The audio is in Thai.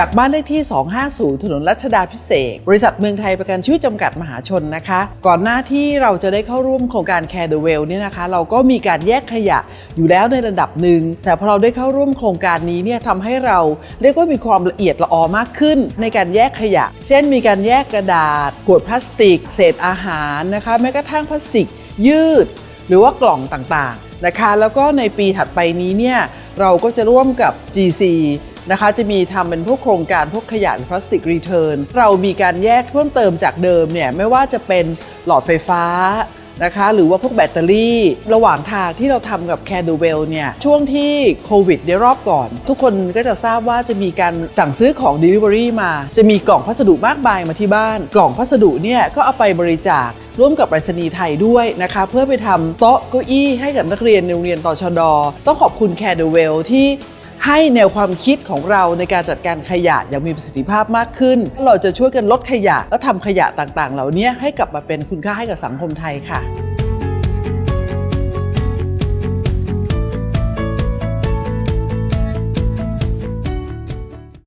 จากบ้านเลขที่ 250 ถนนรัชดาพิเศษ บริษัทเมืองไทยประกันชีวิตจำกัดมหาชนนะคะ ก่อนหน้าที่เราจะได้เข้าร่วมโครงการ Care the Well เนี่ยนะคะ เราก็มีการแยกขยะอยู่แล้วในระดับหนึ่ง แต่พอเราได้เข้าร่วมโครงการนี้เนี่ยทำให้เราเรียกว่ามีความละเอียดละออมากขึ้น ในการแยกขยะ เช่น มีการแยกกระดาษ ขวดพลาสติก เศษอาหารนะคะ แม้กระทั่งพลาสติก ยืด หรือว่ากล่องต่างๆนะคะ แล้วก็ในปีถัดไปนี้เนี่ยเราก็จะร่วมกับ GC นะคะ จะมีทำเป็นพวกโครงการพวกขยะพลาสติกรีเทิร์นเรามีการแยกเพิ่มเติมจากเดิมเนี่ยไม่ว่าจะเป็นหลอดไฟฟ้านะคะหรือว่าพวกแบตเตอรี่ ระหว่างทางที่เราทำกับ c a n d l e w e l l เนี่ยช่วงที่โควิดในรอบก่อน ทุกคนก็จะทราบว่าจะมีการสั่งซื้อของ Delivery มา จะมีกล่องพัสดุมากมายมาที่บ้าน กล่องพัสดุเนี่ยก็เอาไปบริจาคร่วมกับไปรษณีย์ไทยด้วยนะคะ เพื่อไปทำโต๊ะเก้าอี้ให้กับนักเรียนในโรงเรียนต่อชดต้องขอบคุณ c a r e w e l l ที่ ให้แนวความคิดของเราในการจัดการขยะอย่างมีประสิทธิภาพมากขึ้น เราจะช่วยกันลดขยะและทำขยะต่างๆ เหล่านี้ให้กลับมาเป็นคุณค่าให้กับสังคมไทยค่ะ